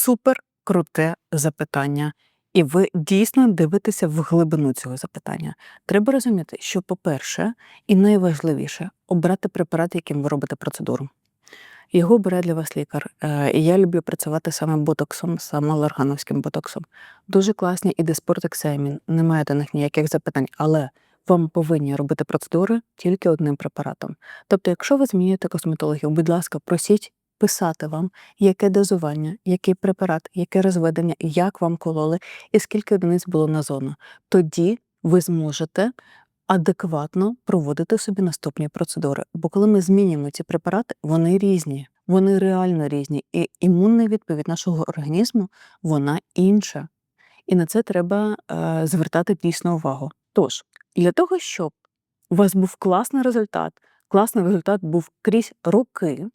супер круте запитання, і ви дійсно дивитеся в глибину цього запитання. Треба розуміти, що, по-перше, і найважливіше обрати препарат, яким ви робите процедуру. Його бере для вас лікар. Е, я люблю працювати саме ботоксом, саме ларгановським ботоксом. Дуже класні і диспортексамін, немає до них ніяких запитань, але вам повинні робити процедури тільки одним препаратом. Тобто, якщо ви змінюєте косметологію, будь ласка, просіть писати вам, яке дозування, який препарат, яке розведення, як вам кололи і скільки одиниць було на зону. Тоді ви зможете адекватно проводити собі наступні процедури. Бо коли ми змінюємо ці препарати, вони різні, вони реально різні. І імунна відповідь нашого організму вона інша. І на це треба е, звертати дійсно увагу. Тож, для того, щоб у вас був класний результат, класний результат був крізь роки.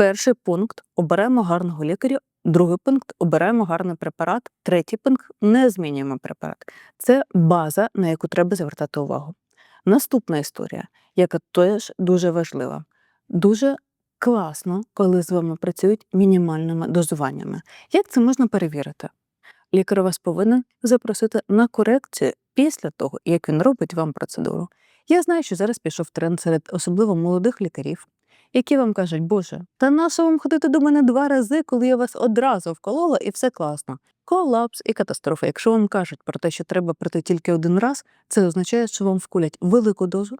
Перший пункт оберемо гарного лікаря, другий пункт оберемо гарний препарат, третій пункт не змінюємо препарат. Це база, на яку треба звертати увагу. Наступна історія, яка теж дуже важлива. Дуже класно, коли з вами працюють мінімальними дозуваннями. Як це можна перевірити? Лікар вас повинен запросити на корекцію після того, як він робить вам процедуру. Я знаю, що зараз пішов тренд серед особливо молодих лікарів, які вам кажуть, Боже, та нащо вам ходити до мене два рази, коли я вас одразу вколола і все класно. Колапс і катастрофа. Якщо вам кажуть про те, що треба прийти тільки один раз, це означає, що вам вкулять велику дозу,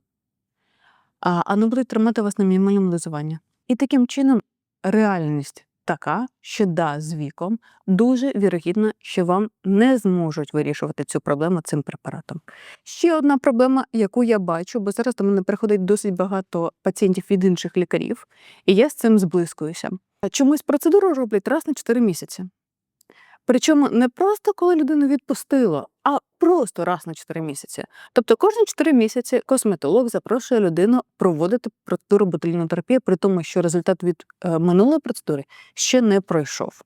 а, не будуть тримати вас на мінімальному дозуванні. І таким чином реальність така, що да, з віком дуже вірогідно, що вам не зможуть вирішувати цю проблему цим препаратом. Ще одна проблема, яку я бачу, бо зараз до мене приходить досить багато пацієнтів від інших лікарів, і я з цим зблискуюся. Чомусь процедуру роблять раз на 4 місяці. Причому не просто коли людину відпустило, а просто раз на 4 місяці. Тобто кожні 4 місяці косметолог запрошує людину проводити процедуру ботулінотерапії, при тому, що результат від е, минулої процедури ще не пройшов.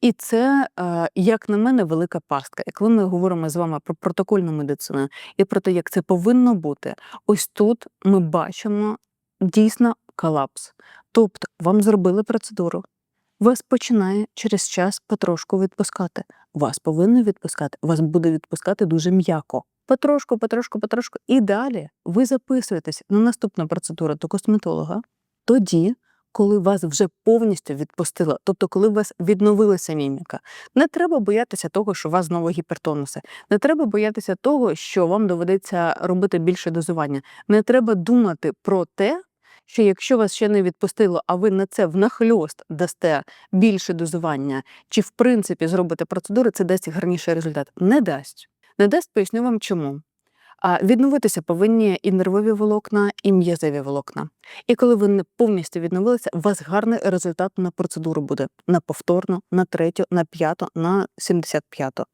І це, е, як на мене, велика пастка. І коли ми говоримо з вами про протокольну медицину і про те, як це повинно бути, ось тут ми бачимо дійсно колапс. Тобто, вам зробили процедуру, вас починає через час потрошку відпускати. Вас повинно відпускати, вас буде відпускати дуже м'яко. Потрошку, потрошку, потрошку. І далі ви записуєтесь на наступну процедуру до косметолога тоді, коли вас вже повністю відпустило, тобто, коли у вас відновилася міміка. Не треба боятися того, що у вас знову гіпертонуси. Не треба боятися того, що вам доведеться робити більше дозування. Не треба думати про те, що якщо вас ще не відпустило, а ви на це внахльост дасте більше дозування, чи в принципі зробите процедури, це дасть гарніший результат. Не дасть. Не дасть, поясню вам чому. А відновитися повинні і нервові волокна, і м'язеві волокна. І коли ви не повністю відновилися, у вас гарний результат на процедуру буде на повторну, на третю, на п'яту, на 75-ту.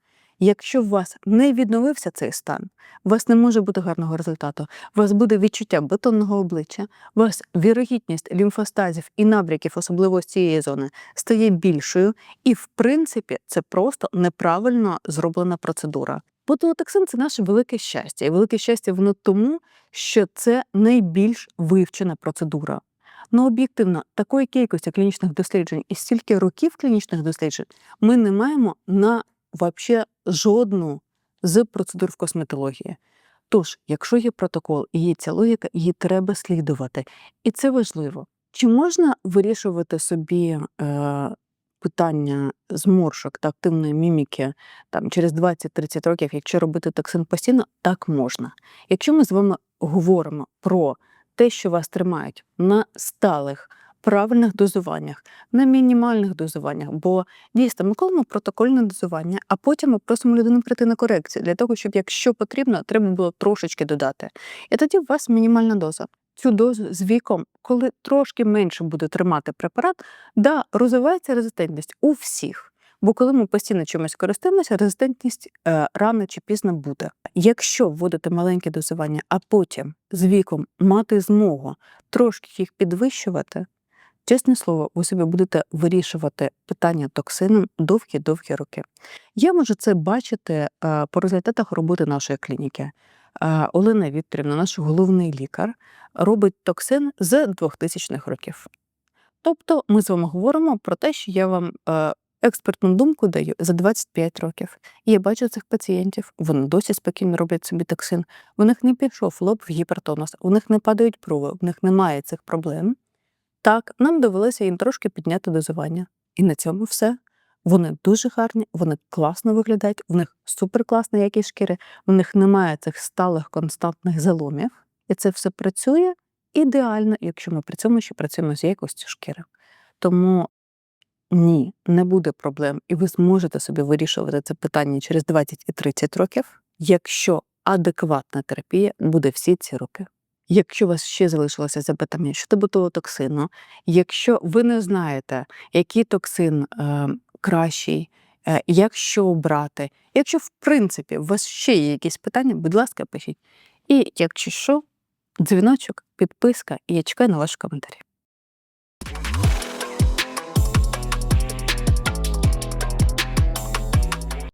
Якщо у вас не відновився цей стан, у вас не може бути гарного результату. У вас буде відчуття бетонного обличчя, у вас вірогідність лімфостазів і набряків, особливо з цієї зони, стає більшою, і в принципі це просто неправильно зроблена процедура. Ботулотоксин – це наше велике щастя, і велике щастя воно тому, що це найбільш вивчена процедура. Ну, об'єктивно, такої кількості клінічних досліджень і стільки років клінічних досліджень ми не маємо на вообще жодну з процедур в косметології. Тож, якщо є протокол і є ця логіка, її треба слідувати. І це важливо. Чи можна вирішувати собі е, питання зморшок та активної міміки там, через 20-30 років, якщо робити токсин постійно? Так можна. Якщо ми з вами говоримо про те, що вас тримають на сталих правильних дозуваннях, на мінімальних дозуваннях. Бо дійсно ми колимо протокольне дозування, а потім ми просимо людину прийти на корекцію для того, щоб якщо потрібно, треба було трошечки додати. І тоді у вас мінімальна доза. Цю дозу з віком, коли трошки менше буде тримати препарат, да, розвивається резистентність у всіх. Бо коли ми постійно чимось користуємося, резистентність е, рано чи пізно буде. Якщо вводити маленьке дозування, а потім з віком мати змогу трошки їх підвищувати, Чесне слово, ви собі будете вирішувати питання токсином довгі-довгі роки. Я можу це бачити е, по результатах роботи нашої клініки. Е, Олена Вікторівна, наш головний лікар, робить токсин з 2000-х років. Тобто ми з вами говоримо про те, що я вам е, експертну думку даю за 25 років. І я бачу цих пацієнтів, вони досі спокійно роблять собі токсин. У них не пішов лоб в гіпертонус, у них не падають прови, у них немає цих проблем. Так, нам довелося їм трошки підняти дозування. І на цьому все. Вони дуже гарні, вони класно виглядають, у них суперкласна якість шкіри, у них немає цих сталих константних заломів. І це все працює ідеально, якщо ми при цьому ще працюємо з якістю шкіри. Тому ні, не буде проблем, і ви зможете собі вирішувати це питання через 20 і 30 років, якщо адекватна терапія буде всі ці роки. Якщо у вас ще залишилося запитання щодо ботулотоксину, якщо ви не знаєте, який токсин е, кращий, е, як що обрати, якщо в принципі у вас ще є якісь питання, будь ласка, пишіть. І якщо що, дзвіночок, підписка, і я чекаю на ваші коментарі.